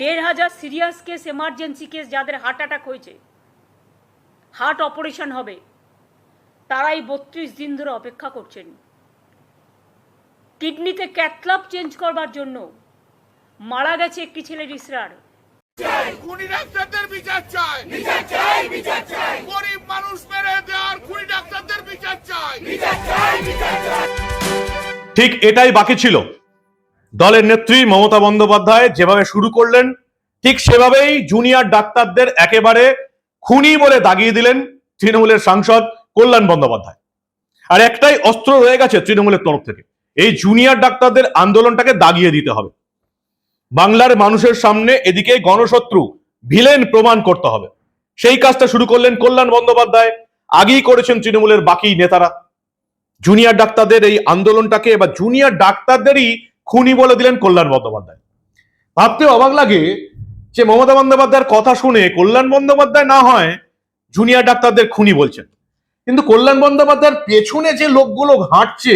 দেড় হাজার serious case emergency case যাদের হার্ট অ্যাটাক হয়েছে। হার্ট অপারেশন হবে। তারাই বত্রিশ দিন ধরে অপেক্ষা করছেন। কিডনিতে ক্যাথলাপ চেঞ্জ করবার জন্য মারা গেছে একটি ছেলে ইসরার। খুনি ডাক্তারদের বিচার চাই। বিচার চাই বিচার চাই। গরিব মানুষ মেরে দেওয়ার খুনি ডাক্তারদের বিচার চাই। বিচার চাই বিচার চাই। ঠিক এটাই বাকি ছিল। দলের নেত্রী মমতা বন্দ্যোপাধ্যায় যেভাবে শুরু করলেন, ঠিক সেভাবেই জুনিয়র ডাক্তারদের একেবারে খুনি বলে দাগিয়ে দিলেন তৃণমূলের সাংসদ কল্যাণ বন্দ্যোপাধ্যায়। আর একটাই অস্ত্র রয়ে গেছে তৃণমূলের তরফ থেকে, এই জুনিয়র ডাক্তারদের আন্দোলনটাকে দাগিয়ে দিতে হবে। বাংলার মানুষের সামনে এদিকে গণশত্রু, ভিলেন প্রমাণ করতে হবে। সেই কাজটা শুরু করলেন কল্যাণ বন্দ্যোপাধ্যায়, আগেই করেছেন তৃণমূলের বাকি নেতারা। জুনিয়র ডাক্তারদের এই আন্দোলনটাকে বা জুনিয়র ডাক্তারদেরই খুনি বলে দিলেন কল্যাণ বন্দ্যোপাধ্যায়। ভাবতে অবাক লাগে যে মমতা বন্দ্যোপাধ্যায়ের কথা শুনে কল্যাণ বন্দ্যোপাধ্যায় না হয় জুনিয়র ডাক্তারদের খুনি বলছেন। কিন্তু কল্যাণ বন্দ্যোপাধ্যায়ের পেছনে যে লোকগুলো হাঁটছে,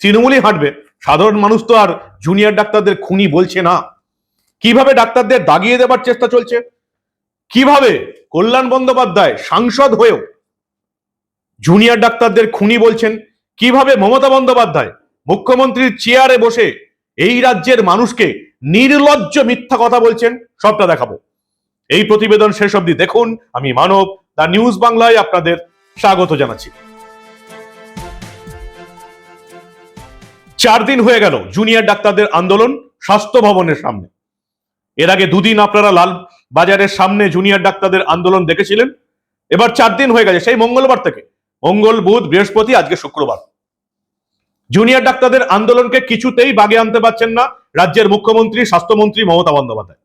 তৃণমূলই হাঁটবে। সাধারণ মানুষ তো আর জুনিয়র ডাক্তারদের খুনি বলছে না। কীভাবে ডাক্তারদের দাগিয়ে দেবার চেষ্টা চলছে? কীভাবে কল্যাণ বন্দ্যোপাধ্যায় সাংসদ হয়েও জুনিয়র ডাক্তারদের খুনি বলছেন? কীভাবে মমতা বন্দ্যোপাধ্যায় মুখ্যমন্ত্রীর চেয়ারে বসে এই রাজ্যের মানুষকে নির্লজ্জ মিথ্যা কথা বলছেন, সবটা দেখাবো। এই প্রতিবেদন শেষ অবধি দেখুন। আমি মানব, দা নিউজ বাংলায় আপনাদের স্বাগত জানাচ্ছি। চার দিন হয়ে গেল জুনিয়র ডাক্তারদের আন্দোলন স্বাস্থ্য ভবনের সামনে। এর আগে দুদিন আপনারা লাল বাজারের সামনে জুনিয়র ডাক্তারদের আন্দোলন দেখেছিলেন। এবার চার দিন হয়ে গেছে, সেই মঙ্গলবার থেকে। মঙ্গল, বুধ, বৃহস্পতি, আজকে শুক্রবার। জুনিয়র ডাক্তারদের আন্দোলনকে কিছুতেই বাগে আনতে পারছেন না রাজ্যের মুখ্যমন্ত্রী, স্বাস্থ্যমন্ত্রী মমতা বন্দ্যোপাধ্যায়।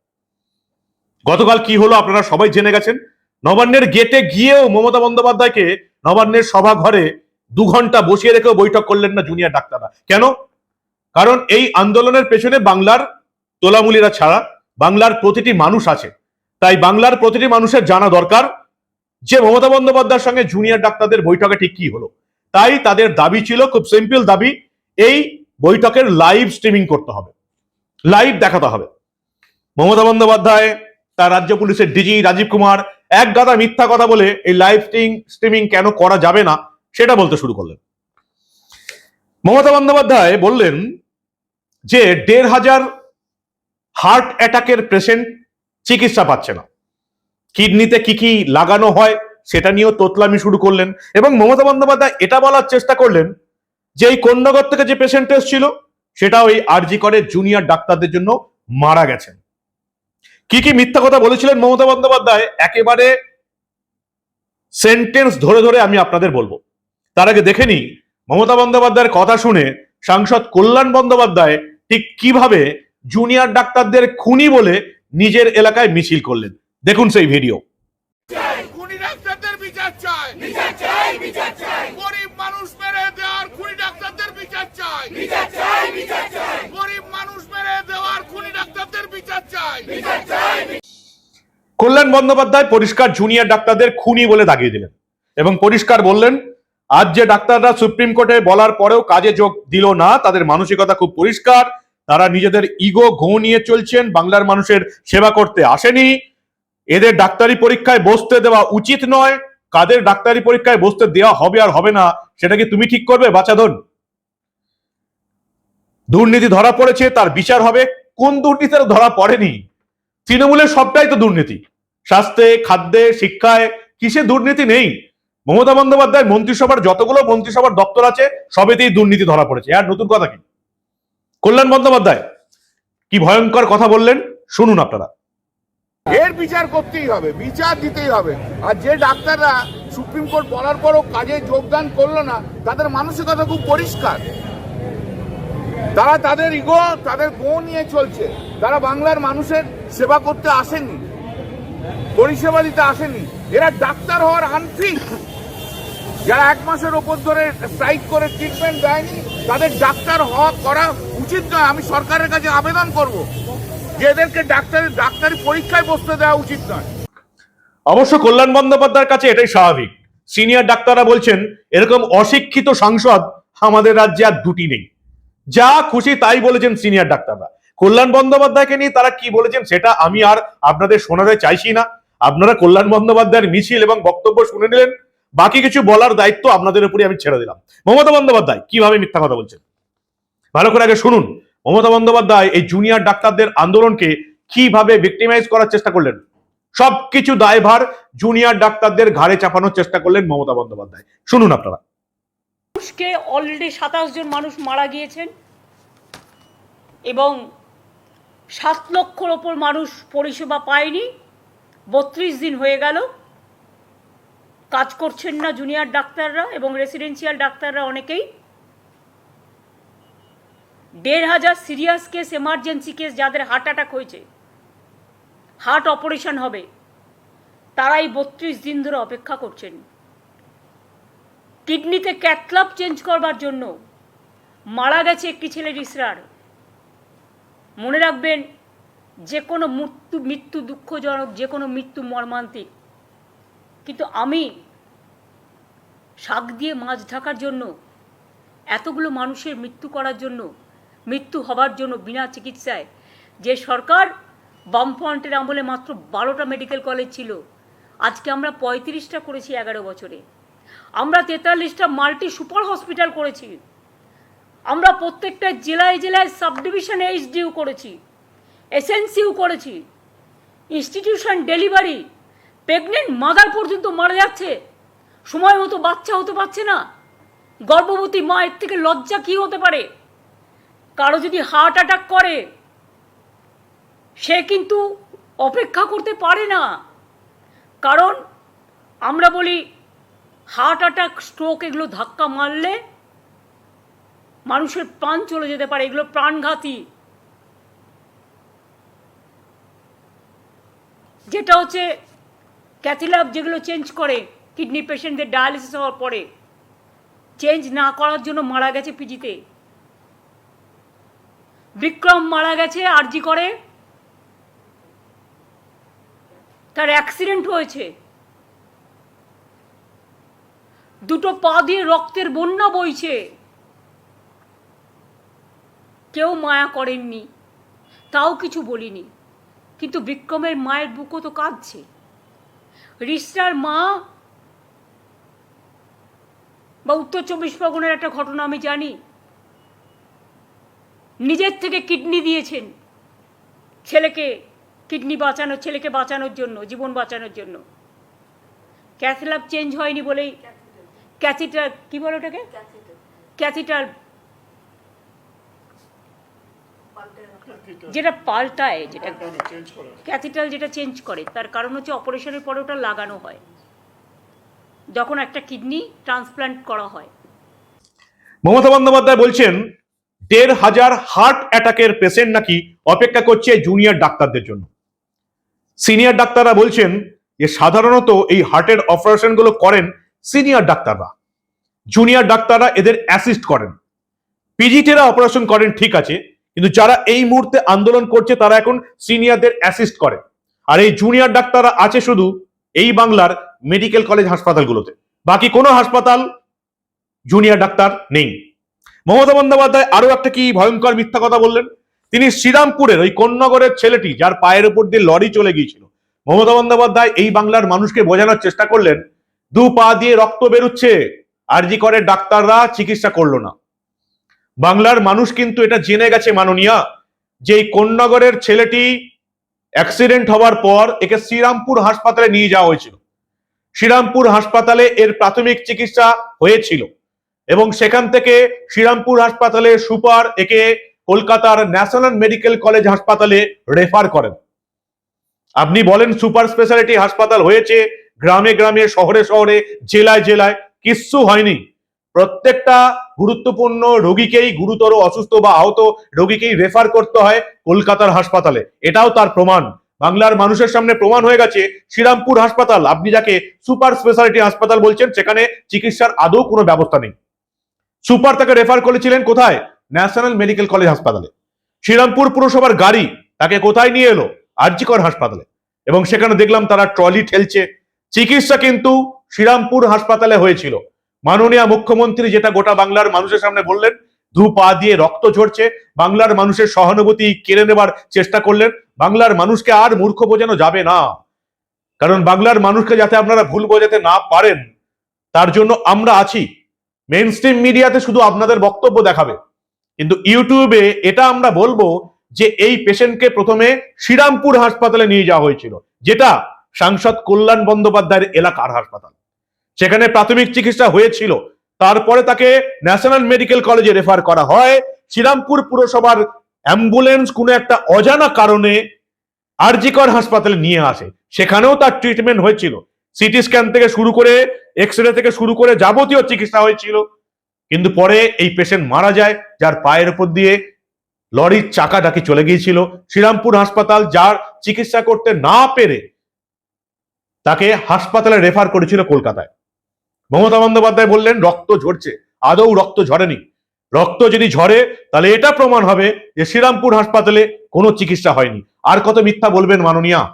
গতকাল কি হলো আপনারা সবাই জেনে গেছেন? নবান্নের গেটে গিয়েও মমতা বন্দ্যোপাধ্যায়কে নবান্নের সভা ঘরে দু ঘণ্টা বসিয়ে রেখেও বৈঠক করলেন না জুনিয়র ডাক্তাররা। কেন? কারণ এই আন্দোলনের পেছনে বাংলার তোলামুলিরা ছাড়া বাংলার প্রতিটি মানুষ আছে। তাই বাংলার প্রতিটি মানুষের জানা দরকার যে মমতা বন্দ্যোপাধ্যায়ের সঙ্গে জুনিয়র ডাক্তারদের বৈঠকে ঠিক কি হলো। তাই তাদের দাবি ছিল, খুব সিম্পল দাবি, এই বৈঠকের লাইভ স্ট্রিমিং করতে হবে। লাইভ দেখাতে হবে। মমতা বন্দ্যোপাধ্যায়, তার রাজ্য পুলিশের ডিজি রাজীব কুমার, এক গাদা মিথ্যা কথা বলে এই লাইভ স্ট্রিমিং কেন করা যাবে না, সেটা বলতে শুরু করলেন। মমতা বন্দ্যোপাধ্যায় বললেন যে, দেড় হাজার হার্ট অ্যাটাকের পেশেন্ট চিকিৎসা পাচ্ছে না। কিডনিতে কি কি লাগানো হয় সেটা নিয়েও তোতলামি শুরু করলেন এবং মমতা বন্দ্যোপাধ্যায় এটা বলার চেষ্টা করলেন যে এই কন্যাগর থেকে যে পেশেন্ট এসেছিল সেটা ওই আরজি করে জুনিয়র ডাক্তারদের জন্য মারা গেছেন। কি কি মিথ্যা কথা বলেছিলেন মমতা বন্দ্যোপাধ্যায়? একেবারে সেন্টেন্স ধরে ধরে আমি আপনাদের বলব। তার আগে দেখে নিই, মমতা বন্দ্যোপাধ্যায়ের কথা শুনে সাংসদ কল্যাণ বন্দ্যোপাধ্যায় ঠিক কীভাবে জুনিয়র ডাক্তারদের খুনি বলে নিজের এলাকায় মিছিল করলেন। দেখুন সেই ভিডিও খুনি ডাক্তারদের বিচার চাই বিচার চাই বিচার চাই গরিব মানুষ মেরে দেওয়ার খুনি ডাক্তারদের বিচার চাই বিচার চাই। গরিব মানুষ মেরে দেওয়ার খুনি ডাক্তারদের বিচার চাই। বিচার চাই কল্যাণ বন্দ্যোপাধ্যায় পরিষ্কার জুনিয়র ডাক্তারদের খুনি বলে দাগিয়ে দিলেন এবং পরিষ্কার বললেন আজ যে ডাক্তাররা সুপ্রিম কোর্টে বলার পরেও কাজে যোগ দিল না তাদের মানসিকতা খুব পরিষ্কার তারা নিজেদের ইগো ঘো নিয়ে চলছেন বাংলার মানুষের সেবা করতে আসেনি। এদের ডাক্তারি পরীক্ষায় বসতে দেওয়া উচিত নয় কাদের ডাক্তারি পরীক্ষায় বসতে দেওয়া হবে আর হবে না সেটা কি তুমি ঠিক করবে? বাচ্চাধন দুর্নীতি ধরা পড়েছে, তার বিচার হবে। কোন দুর্নীতির ধরা পড়েনি? তৃণমূলের সবটাই তো দুর্নীতি। স্বাস্থ্যে, খাদ্যে, শিক্ষায় কিসে দুর্নীতি নেই? মমতা বন্দ্যোপাধ্যায় মন্ত্রিসভার যতগুলো মন্ত্রিসভার দপ্তর আছে, সবেতেই দুর্নীতি ধরা পড়েছে। আর নতুন কথা কি? কল্যাণ বন্দ্যোপাধ্যায়, কি ভয়ঙ্কর কথা বললেন? শুনুন আপনারা। এর বিচার করতেই হবে, বিচার দিতেই হবে। আর যে ডাক্তাররা সুপ্রিম কোর্ট বলার পরও কাজে যোগদান করল না, তাদের মানসিকতা খুব পরিষ্কার। তারা তাদের ইগো, তাদের গো নিয়ে চলছে। তারা বাংলার মানুষের সেবা করতে আসেনি। পরিষেবা দিতে আসেনি। এরা ডাক্তার হওয়ার আনফিট যারা এক মাসের ওপর ধরে স্ট্রাইক করে ট্রিটমেন্ট দেয়নি, তাদের ডাক্তার হওয়া করা উচিত নয়। আমি সরকারের কাছে আবেদন করব যে এদেরকে ডাক্তারি ডাক্তারি পরীক্ষায় বসতে দেওয়া উচিত নয়। অবশ্য কল্যাণ বন্দ্যোপাধ্যায়ের কাছে এটাই স্বাভাবিক। সিনিয়র ডাক্তাররা বলছেন, এরকম অশিক্ষিত সাংসদ আমাদের রাজ্যে আর দুটি নেই। যা খুশি তাই বলেছেন সিনিয়র ডাক্তাররা। কল্যাণ বন্দ্যোপাধ্যায়কে নিয়ে তারা কি বলেছেন সেটা আমি আর আপনাদের শোনাতে চাইছি না। আপনারা কল্যাণ বন্দ্যোপাধ্যায়ের মিছিল এবং বক্তব্য শুনে নিলেন। বাকি কিছু বলার দায়িত্ব আপনাদের উপরে আমি ছেড়ে দিলাম। মমতা বন্দ্যোপাধ্যায়, কীভাবে মিথ্যা কথা বলছেন? ভালো করে আগে শুনুন। মমতা বন্দ্যোপাধ্যায়, এই জুনিয়র ডাক্তারদের আন্দোলনকে কীভাবে ভিক্টিমাইজ করার চেষ্টা করলেন? সবকিছু দায়ভার জুনিয়র ডাক্তারদের ঘাড়ে চাপানোর চেষ্টা করলেন মমতা বন্দ্যোপাধ্যায়। শুনুন আপনারা। মানুষকে অলরেডি সাতাশ জন মানুষ মারা গিয়েছেন এবং সাত লক্ষর ওপর মানুষ পরিষেবা পায়নি, বত্রিশ দিন হয়ে গেল। কাজ করছেন না জুনিয়র ডাক্তাররা এবং রেসিডেন্সিয়াল ডাক্তাররা অনেকেই। দেড় হাজার সিরিয়াস কেস এমার্জেন্সি কেস যাদের হার্ট অ্যাটাক হয়েছে হার্ট অপারেশন হবে, তারাই বত্রিশ দিন ধরে অপেক্ষা করছেন। কিডনিতে ক্যাথলাপ চেঞ্জ করবার জন্য। মারা গেছে একটি ছেলে ইসরার। মনে রাখবেন, যে কোনো মৃত্যু মৃত্যু দুঃখজনক, যে কোনো মৃত্যু মর্মান্তিক। কিন্তু আমি শাক দিয়ে মাছ ঢাকার জন্য, এতগুলো মানুষের মৃত্যু করার জন্য, মৃত্যু হবার জন্য বিনা চিকিৎসায়, যে সরকার বামফ্রন্টের আমলে মাত্র বারোটা মেডিকেল কলেজ ছিল, আজকে আমরা পঁয়ত্রিশটা করেছি এগারো বছরে। আমরা তেতাল্লিশটা মাল্টি সুপার হসপিটাল করেছি। আমরা প্রত্যেকটা জেলায় জেলায় সাব ডিভিশন এইচডিউ করেছি, এসএনসিউ করেছি, ইনস্টিটিউশন ডেলিভারি, প্রেগনেন্ট মাদার পর্যন্ত মারা যাচ্ছে। সময় মতো বাচ্চা হতে পারছে না। গর্ভবতী মায়ের থেকে লজ্জা কী হতে পারে? কারও যদি হার্ট অ্যাটাক করে, সে কিন্তু অপেক্ষা করতে পারে না। কারণ আমরা বলি হার্ট অ্যাটাক, স্ট্রোক এগুলো ধাক্কা মারলে মানুষের প্রাণ চলে যেতে পারে, এগুলো প্রাণঘাতী। যেটা হচ্ছে ক্যাথিলাব যেগুলো চেঞ্জ করে, কিডনি পেশেন্টদের ডায়ালিসিস হওয়ার পরে, চেঞ্জ না করার জন্য মারা গেছে পিজিতে। বিক্রম মারা গেছে, আরজি করে। তার অ্যাক্সিডেন্ট হয়েছে। দুটো পা দিয়ে রক্তের বন্যা বইছে। কেউ মায়া করেননি, তাও কিছু বলিনি। কিন্তু বিক্রমের মায়ের বুকও তো কাঁদছে। রিস্টার মা বা উত্তর চব্বিশ পরগনার একটা ঘটনা আমি জানি। নিজের থেকে কিডনি দিয়েছেন ছেলেকে, কিডনি বাঁচানো ছেলেকে বাঁচানোর জন্য, জীবন বাঁচানোর জন্য। ক্যাথলাব চেঞ্জ হয়নি বলেই ক্যাথিটার কি বলো ওটাকে? ক্যাথিটার যেটা পাল্টায় যেটা ক্যাথিটাল যেটা চেঞ্জ করে তার কারণ হচ্ছে অপারেশনের পরে ওটা লাগানো হয়। যখন একটা কিডনি ট্রান্সপ্লান্ট করা হয়। মমতা বন্দ্যোপাধ্যায় বলছেন দেড় হাজার হার্ট অ্যাটাকের পেশেন্ট নাকি অপেক্ষা করছে জুনিয়র ডাক্তারদের জন্য। সিনিয়র ডাক্তাররা বলছেন যে সাধারণত এই হার্টের অপারেশনগুলো করেন সিনিয়র ডাক্তাররা, জুনিয়র ডাক্তাররা এদের অ্যাসিস্ট করেন। পিজিটেরা অপারেশন করেন, ঠিক আছে, কিন্তু যারা এই মুহূর্তে আন্দোলন করছে, তারা এখন সিনিয়রদের অ্যাসিস্ট করে। আর এই জুনিয়র ডাক্তাররা আছে শুধু এই বাংলার মেডিকেল কলেজ হাসপাতালগুলোতে। বাকি কোনো হাসপাতাল জুনিয়র ডাক্তার নেই। মমতা বন্দ্যোপাধ্যায় আরও একটা কি ভয়ঙ্কর মিথ্যা কথা বললেন? তিনি শ্রীরামপুরের ওই কন্যগরের ছেলেটি, যার পায়ের উপর দিয়ে লরি চলে গিয়েছিল। মমতা বন্দ্যোপাধ্যায় এই বাংলার মানুষকে বোঝানোর চেষ্টা করলেন দু পা দিয়ে রক্ত বেরোচ্ছে। আরজি করে ডাক্তাররা, চিকিৎসা করল না। বাংলার মানুষ কিন্তু এটা জেনে গেছে, মাননীয়া, যে এই কন্যাগরের ছেলেটি অ্যাক্সিডেন্ট হওয়ার পর একে শ্রীরামপুর হাসপাতালে নিয়ে যাওয়া হয়েছিল। শ্রীরামপুর হাসপাতালে এর প্রাথমিক চিকিৎসা হয়েছিল এবং সেখান থেকে শ্রীরামপুর হাসপাতালে সুপার একে কলকাতার ন্যাশনাল মেডিকেল কলেজ হাসপাতালে রেফার করেন। আপনি বলেন সুপার স্পেশালিটি হাসপাতাল হয়েছে গ্রামে গ্রামে, শহরে শহরে, জেলায় জেলায় কিচ্ছু হয়নি। প্রত্যেকটা গুরুত্বপূর্ণ রোগীকেই গুরুতর অসুস্থ বা আহত রোগীকেই রেফার করতে হয় কলকাতার হাসপাতালে। এটাও তার প্রমাণ। বাংলার মানুষের সামনে প্রমাণ হয়ে গেছে, শ্রীরামপুর হাসপাতাল, আপনি যাকে সুপার স্পেশালিটি হাসপাতাল বলছেন, সেখানে চিকিৎসার আদৌ কোনো ব্যবস্থা নেই। সুপার তাকে রেফার করেছিলেন কোথায়? ন্যাশনাল মেডিকেল কলেজ হাসপাতালে। শ্রীরামপুর পুরসভার গাড়ি তাকে কোথায় নিয়ে এলো? আরজিকর হাসপাতালে। এবং সেখানে দেখলাম তারা ট্রলি ঠেলছে চিকিৎসা কিন্তু শ্রীরামপুর হাসপাতালে হয়েছিল। মাননীয় মুখ্যমন্ত্রী যেটা গোটা বাংলার মানুষের সামনে বললেন, দু পা দিয়ে রক্ত ঝরছে, বাংলার মানুষের সহানুভূতি কেড়ে নেবার চেষ্টা করলেন, বাংলার মানুষকে আর মূর্খ বোঝানো যাবে না। কারণ বাংলার মানুষকে যাতে আপনারা ভুল বোঝাতে না পারেন, তার জন্য আমরা আছি। মেন স্ট্রিম মিডিয়াতে শুধু আপনাদের বক্তব্য দেখাবে। কিন্তু ইউটিউবে এটা আমরা বলব যে, এই পেশেন্টকে প্রথমে শ্রীরামপুর হাসপাতালে নিয়ে যাওয়া হয়েছিল, যেটা সাংসদ কল্যাণ বন্দ্যোপাধ্যায়ের এলাকার হাসপাতাল। সেখানে প্রাথমিক চিকিৎসা হয়েছিল। তারপরে তাকে ন্যাশনাল মেডিকেল কলেজে রেফার করা হয়। শ্রীরামপুর পুরসভার অ্যাম্বুলেন্স কোনো একটা অজানা কারণে আরজিকর হাসপাতালে নিয়ে আসে। সেখানেও তার ট্রিটমেন্ট হয়েছিল। সিটি স্ক্যান থেকে শুরু করে এক্স রে থেকে শুরু করে যাবতীয় চিকিৎসা হয়েছিল। কিন্তু পরে এই পেশেন্ট মারা যায়, যার পায়ের উপর দিয়ে লরির চাকা ডাকি চলে গিয়েছিল। শ্রীরামপুর হাসপাতাল যার চিকিৎসা করতে না পেরে তাকে হাসপাতালে রেফার করেছিল কলকাতায়। মমতা বন্দ্যোপাধ্যায় বললেন, রক্ত ঝরছে, আদৌ রক্ত ঝরেনি। রক্ত যদি ঝরে, তাহলে এটা প্রমাণ হবে যে শ্রীরামপুর হাসপাতালে কোনো চিকিৎসা হয়নি। আর কত মিথ্যা বলবেন মাননীয়া?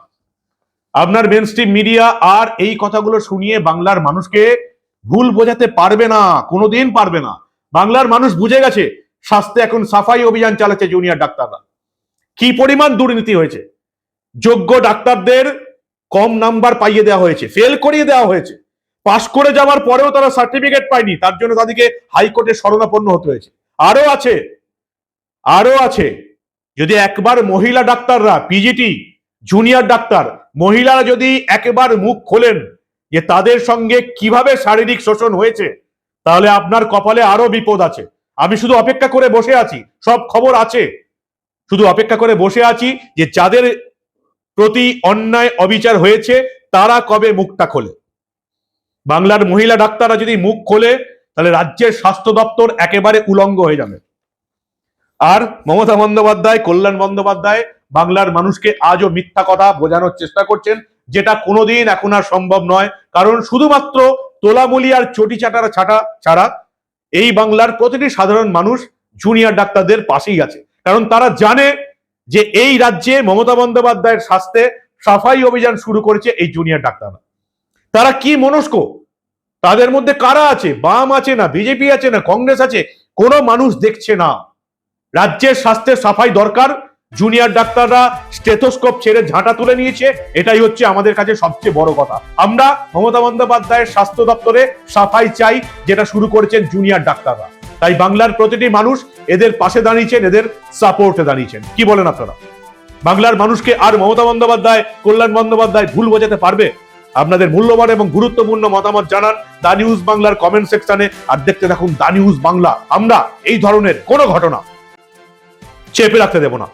আপনার মেন মিডিয়া আর এই কথাগুলো শুনিয়ে বাংলার মানুষকে ভুল বোঝাতে পারবে না, কোনোদিন পারবে না। বাংলার মানুষ বুঝে গেছে স্বাস্থ্যে এখন সাফাই অভিযান চালাচ্ছে জুনিয়র ডাক্তাররা। কি পরিমাণ দুর্নীতি হয়েছে? যোগ্য ডাক্তারদের কম নাম্বার পাইয়ে দেওয়া হয়েছে ফেল করিয়ে দেওয়া হয়েছে। পাশ করে যাওয়ার পরেও তারা সার্টিফিকেট পায়নি, তার জন্য তাদেরকে হাইকোর্টে শরণাপন্ন হতে হয়েছে। আরও আছে আরও আছে, যদি একবার মহিলা ডাক্তাররা পিজিটি জুনিয়র ডাক্তার, মহিলারা যদি একবার মুখ খোলেন যে তাদের সঙ্গে কীভাবে শারীরিক শোষণ হয়েছে, তাহলে আপনার কপালে আরও বিপদ আছে। আমি শুধু অপেক্ষা করে বসে আছি, সব খবর আছে। শুধু অপেক্ষা করে বসে আছি যে যাদের প্রতি অন্যায় অবিচার হয়েছে, তারা কবে মুখটা খোলে? বাংলার মহিলা ডাক্তাররা যদি মুখ খোলে, তাহলে রাজ্যের স্বাস্থ্য দপ্তর একেবারে উলঙ্গ হয়ে যাবে। আর মমতা বন্দ্যোপাধ্যায়, কল্যাণ বন্দ্যোপাধ্যায় বাংলার মানুষকে আজও মিথ্যা কথা বোঝানোর চেষ্টা করছেন, যেটা কোনোদিন এখন আর সম্ভব নয়। কারণ শুধুমাত্র তোলামুলি আর চটি চাটারা ছাটা ছাড়া এই বাংলার প্রতিটি সাধারণ মানুষ জুনিয়র ডাক্তারদের পাশেই আছে। কারণ তারা জানে যে এই রাজ্যে মমতা বন্দ্যোপাধ্যায়ের স্বাস্থ্যে সাফাই অভিযান শুরু করেছে এই জুনিয়র ডাক্তাররা। তারা কি মনস্ক? তাদের মধ্যে কারা আছে? বাম আছে না? বিজেপি আছে না? কংগ্রেস আছে? কোনো মানুষ দেখছে না। রাজ্যের স্বাস্থ্যের সাফাই দরকার। জুনিয়র ডাক্তাররা স্টেথোস্কোপ ছেড়ে ঝাঁটা তুলে নিয়েছে। এটাই হচ্ছে আমাদের কাছে সবচেয়ে বড় কথা। আমরা মমতা বন্দ্যোপাধ্যায়ের স্বাস্থ্য দপ্তরে সাফাই চাই, যেটা শুরু করেছেন জুনিয়র ডাক্তাররা। তাই বাংলার প্রতিটি মানুষ এদের পাশে দাঁড়িয়েছেন, এদের সাপোর্টে দাঁড়িয়েছেন। কি বলেন আপনারা? বাংলার মানুষকে আর মমতা বন্দ্যোপাধ্যায়, কল্যাণ বন্দ্যোপাধ্যায় ভুল বোঝাতে পারবে? আপনাদের মূল্যবান এবং গুরুত্বপূর্ণ মতামত জানান দা নিউজ বাংলার কমেন্ট সেকশনে আর দেখতে থাকুন দা নিউজ বাংলা। আমরা এই ধরনের কোনো ঘটনা চেপে রাখতে দেব না।